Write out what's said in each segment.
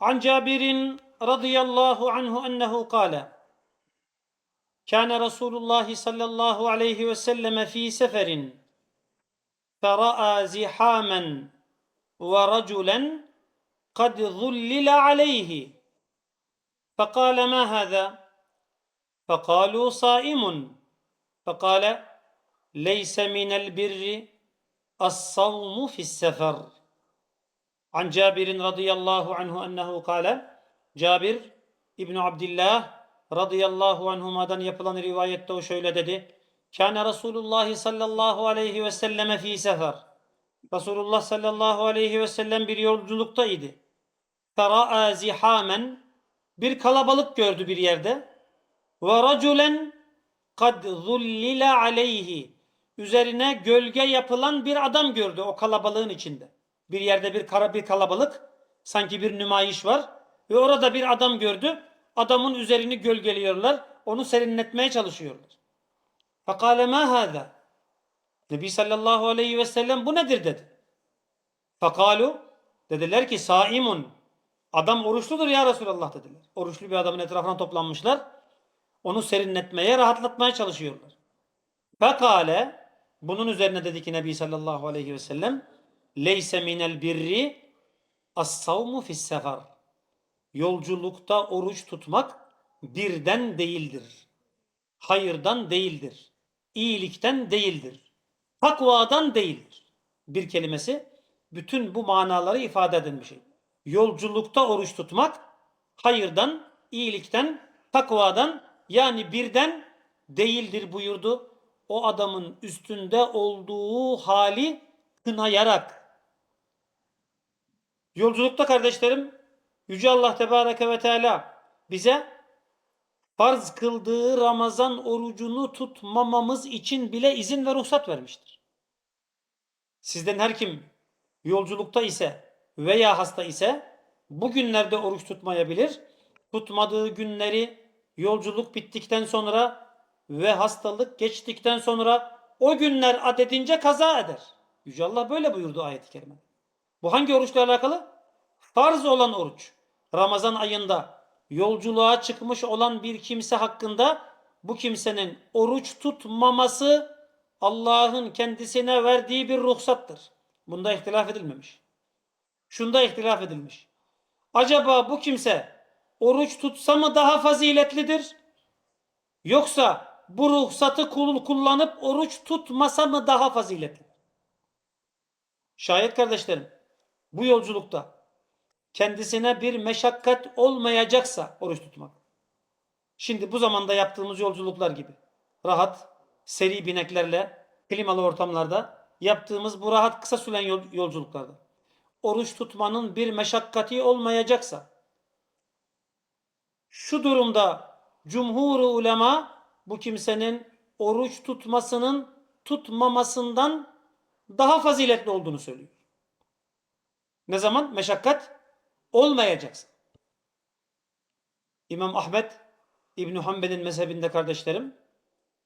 عن جابر رضي الله عنه أنه قال كان رسول الله صلى الله عليه وسلم في سفر فرأى زحاما ورجلا قد ظلل عليه. فقال ما هذا؟ فقالوا صائم. فقال ليس من البر الصوم في السفر. An Cabir radıyallahu anhu ennehu kale Cabir İbn Abdullah radıyallahu anhuma'dan yapılan rivayette o şöyle dedi. Kâne Resulullah sallallahu aleyhi ve selleme fi sefer. Resulullah sallallahu aleyhi ve sellem bir yolculukta idi. Fera'a zihamen bir kalabalık gördü bir yerde. Ve raculen kad zullile aleyhi üzerine gölge yapılan bir adam gördü o kalabalığın içinde. Bir yerde bir kara bir kalabalık sanki bir nümayiş var ve orada bir adam gördü. Adamın üzerini gölgeliyorlar. Onu serinletmeye çalışıyorlar. Fakale ma hâzâ. Nebi sallallahu aleyhi ve sellem bu nedir dedi. Fakalu dediler ki saimun. Adam oruçludur ya Resulallah dediler. Oruçlu bir adamın etrafına toplanmışlar. Onu serinletmeye, rahatlatmaya çalışıyorlar. Fekale bunun üzerine dedi ki Nebi sallallahu aleyhi ve sellem leyse minel birri as-savmu fis sefer. Yolculukta oruç tutmak birden değildir. Hayırdan değildir. İyilikten değildir. Takvadan değildir. Bir kelimesi bütün bu manaları ifade eden bir şey. Yolculukta oruç tutmak hayırdan, iyilikten, takvadan yani birden değildir buyurdu. O adamın üstünde olduğu hali kınayarak. Yolculukta kardeşlerim Yüce Allah Tebareke ve Teala bize farz kıldığı Ramazan orucunu tutmamamız için bile izin ve ruhsat vermiştir. Sizden her kim yolculukta ise veya hasta ise bu günlerde oruç tutmayabilir. Tutmadığı günleri yolculuk bittikten sonra ve hastalık geçtikten sonra o günler adedince kaza eder. Yüce Allah böyle buyurdu ayet-i kerimede. Bu hangi oruçla alakalı? Farz olan oruç. Ramazan ayında yolculuğa çıkmış olan bir kimse hakkında bu kimsenin oruç tutmaması Allah'ın kendisine verdiği bir ruhsattır. Bunda ihtilaf edilmemiş. Şunda ihtilaf edilmiş. Acaba bu kimse oruç tutsa mı daha faziletlidir? Yoksa bu ruhsatı kul- kullanıp oruç tutmasa mı daha faziletli? Şayet kardeşlerim bu yolculukta kendisine bir meşakkat olmayacaksa oruç tutmak. Şimdi bu zamanda yaptığımız yolculuklar gibi rahat, seri bineklerle klimalı ortamlarda yaptığımız bu rahat kısa süren yol- yolculuklarda oruç tutmanın bir meşakkati olmayacaksa şu durumda cumhur ulema bu kimsenin oruç tutmasının tutmamasından daha faziletli olduğunu söylüyor. Ne zaman? Meşakkat olmayacaksa. İmam Ahmet İbn Hanbel'in mezhebinde kardeşlerim,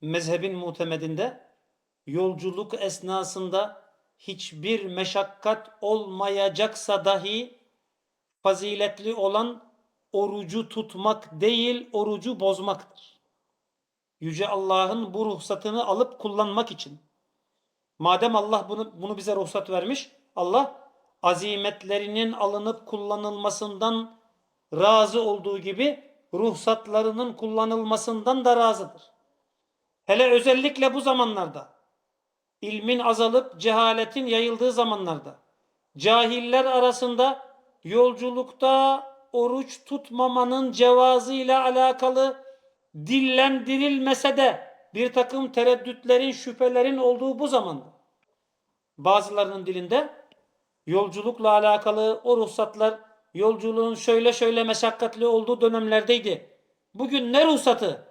mezhebin mutemedinde yolculuk esnasında hiçbir meşakkat olmayacaksa dahi faziletli olan orucu tutmak değil, orucu bozmaktır. Yüce Allah'ın bu ruhsatını alıp kullanmak için. Madem Allah bunu, bunu bize ruhsat vermiş, Allah azimetlerinin alınıp kullanılmasından razı olduğu gibi ruhsatlarının kullanılmasından da razıdır. Hele özellikle bu zamanlarda ilmin azalıp cehaletin yayıldığı zamanlarda cahiller arasında yolculukta oruç tutmamanın cevazı ile alakalı dillendirilmese de bir takım tereddütlerin, şüphelerin olduğu bu zamanda bazılarının dilinde yolculukla alakalı o ruhsatlar yolculuğun şöyle şöyle meşakkatli olduğu dönemlerdeydi. Bugün ne ruhsatı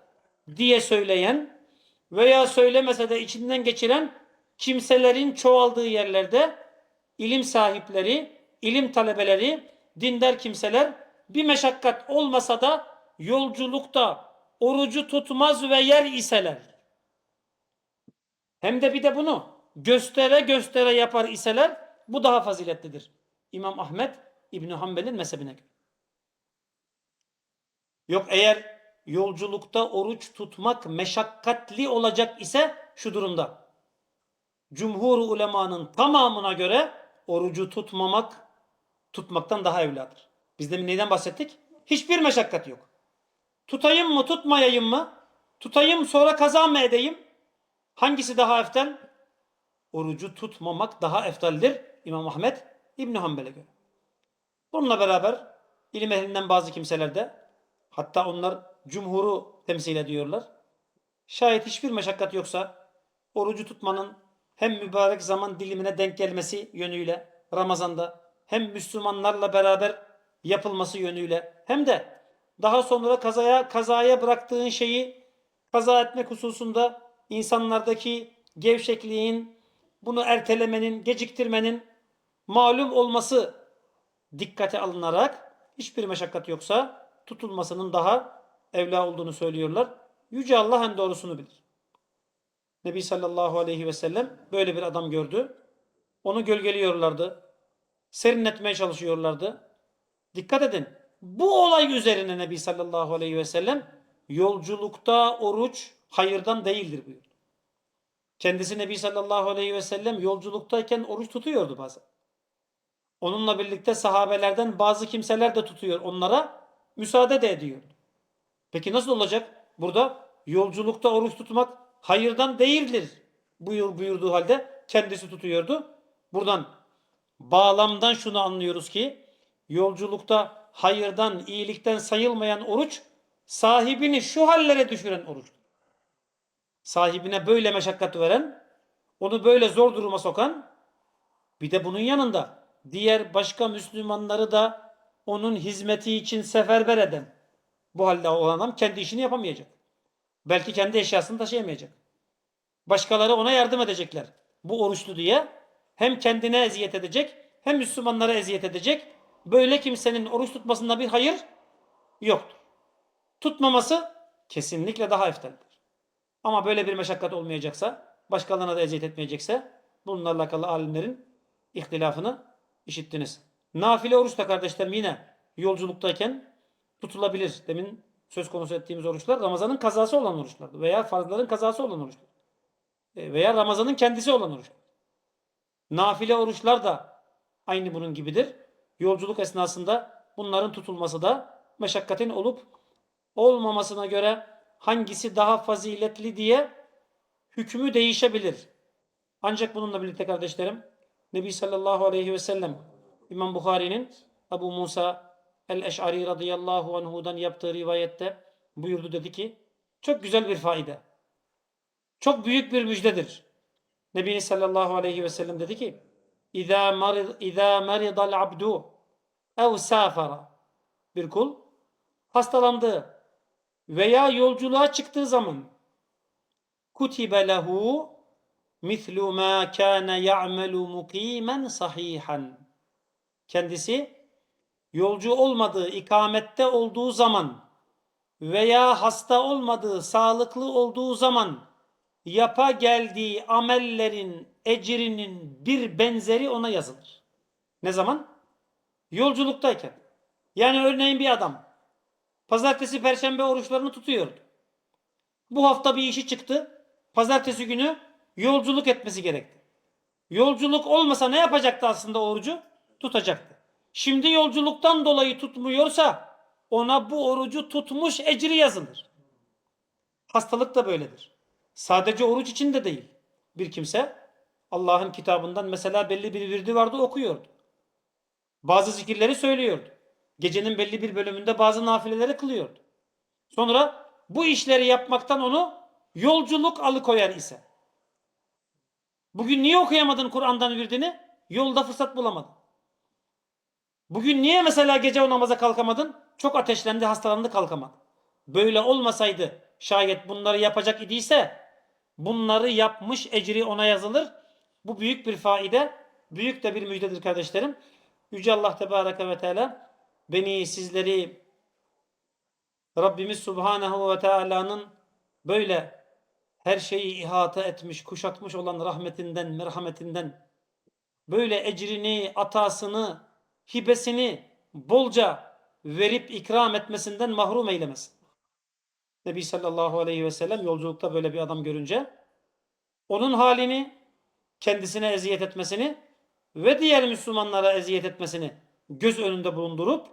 diye söyleyen veya söylemese de içinden geçiren kimselerin çoğaldığı yerlerde ilim sahipleri, ilim talebeleri, dindar kimseler bir meşakkat olmasa da yolculukta orucu tutmaz ve yer iseler. Hem de bir de bunu göstere göstere yapar iseler bu daha faziletlidir. İmam Ahmet İbni Hanbel'in mezhebine göre. Yok eğer yolculukta oruç tutmak meşakkatli olacak ise şu durumda. Cumhur ulemanın tamamına göre orucu tutmamak tutmaktan daha evladır. Biz de neyden bahsettik? Hiçbir meşakkat yok. Tutayım mı tutmayayım mı? Tutayım sonra kaza mı edeyim? Hangisi daha eftal? Orucu tutmamak daha eftaldir İmam Ahmet İbn Hanbel'e göre. Bununla beraber ilim ehlinden bazı kimseler de hatta onlar cumhuru temsil ediyorlar. Şayet hiçbir meşakkat yoksa orucu tutmanın hem mübarek zaman dilimine denk gelmesi yönüyle Ramazan'da hem Müslümanlarla beraber yapılması yönüyle hem de daha sonra kazaya kazaya bıraktığın şeyi kaza etmek hususunda insanlardaki gevşekliğin, bunu ertelemenin, geciktirmenin malum olması dikkate alınarak hiçbir meşakkat yoksa tutulmasının daha evla olduğunu söylüyorlar. Yüce Allah en doğrusunu bilir. Nebi sallallahu aleyhi ve sellem böyle bir adam gördü. Onu gölgeliyorlardı. Serinletmeye çalışıyorlardı. Dikkat edin. Bu olay üzerine Nebi sallallahu aleyhi ve sellem yolculukta oruç hayırdan değildir buyurdu. Kendisi Nebi sallallahu aleyhi ve sellem yolculuktayken oruç tutuyordu bazen. Onunla birlikte sahabelerden bazı kimseler de tutuyor. Onlara müsaade de ediyordu. Peki nasıl olacak? Burada yolculukta oruç tutmak hayırdan değildir buyur, buyurduğu halde kendisi tutuyordu. Buradan bağlamdan şunu anlıyoruz ki yolculukta hayırdan, iyilikten sayılmayan oruç sahibini şu hallere düşüren oruçtur. Sahibine böyle meşakkat veren, onu böyle zor duruma sokan, bir de bunun yanında diğer başka Müslümanları da onun hizmeti için seferber eden bu halde olan adam kendi işini yapamayacak. Belki kendi eşyasını taşıyamayacak. Başkaları ona yardım edecekler. Bu oruçlu diye hem kendine eziyet edecek hem Müslümanlara eziyet edecek. Böyle kimsenin oruç tutmasında bir hayır yoktur. Tutmaması kesinlikle daha eftaldir. Ama böyle bir meşakkat olmayacaksa, başkalarına da eziyet etmeyecekse bunlarla alakalı alimlerin ihtilafını işittiniz. Nafile oruç da kardeşlerim yine yolculuktayken tutulabilir. Demin söz konusu ettiğimiz oruçlar Ramazan'ın kazası olan oruçlardı veya farzların kazası olan oruçlar. E, Veya Ramazan'ın kendisi olan oruçlar. Nafile oruçlar da aynı bunun gibidir. Yolculuk esnasında bunların tutulması da meşakkatin olup olmamasına göre hangisi daha faziletli diye hükmü değişebilir. Ancak bununla birlikte kardeşlerim Nebi sallallahu aleyhi ve sellem İmam Bukhari'nin Ebu Musa el-Eş'ari radıyallahu anhu'dan yaptığı rivayette buyurdu dedi ki çok güzel bir faide. Çok büyük bir müjdedir. Nebimiz sallallahu aleyhi ve sellem dedi ki İzâ marid, izâ maridal abdu ev safara bir kul hastalandı veya yolculuğa çıktığı zaman kutibe lehu mislu ma kana ya'melu mukimen sahihan kendisi yolcu olmadığı, ikamette olduğu zaman veya hasta olmadığı, sağlıklı olduğu zaman yapa geldiği amellerin ecrinin bir benzeri ona yazılır. Ne zaman? Yolculuktayken. Yani örneğin bir adam pazartesi, perşembe oruçlarını tutuyordu. Bu hafta bir işi çıktı. Pazartesi günü yolculuk etmesi gerekti. Yolculuk olmasa ne yapacaktı aslında orucu? Tutacaktı. Şimdi yolculuktan dolayı tutmuyorsa ona bu orucu tutmuş ecri yazılır. Hastalık da böyledir. Sadece oruç için de değil. Bir kimse Allah'ın kitabından mesela belli bir virdi vardı okuyordu. Bazı zikirleri söylüyordu. Gecenin belli bir bölümünde bazı nafileleri kılıyordu. Sonra bu işleri yapmaktan onu yolculuk alıkoyar ise. Bugün niye okuyamadın Kur'an'dan virdini? Yolda fırsat bulamadın. Bugün niye mesela gece o namaza kalkamadın? Çok ateşlendi, hastalandı, kalkamadı. Böyle olmasaydı şayet bunları yapacak idiyse bunları yapmış ecri ona yazılır. Bu büyük bir faide, büyük de bir müjdedir kardeşlerim. Yüce Allah Tebareke ve Teala beni, sizleri Rabbimiz Subhanahu ve Teala'nın böyle her şeyi ihata etmiş, kuşatmış olan rahmetinden, merhametinden böyle ecrini, atasını, hibesini bolca verip ikram etmesinden mahrum eylemesin. Nebi sallallahu aleyhi ve sellem yolculukta böyle bir adam görünce onun halini, kendisine eziyet etmesini ve diğer Müslümanlara eziyet etmesini göz önünde bulundurup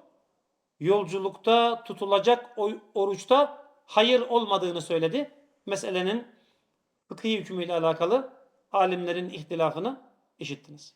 yolculukta tutulacak oruçta hayır olmadığını söyledi. Meselenin fıkhi hükmüyle alakalı alimlerin ihtilafını işittiniz.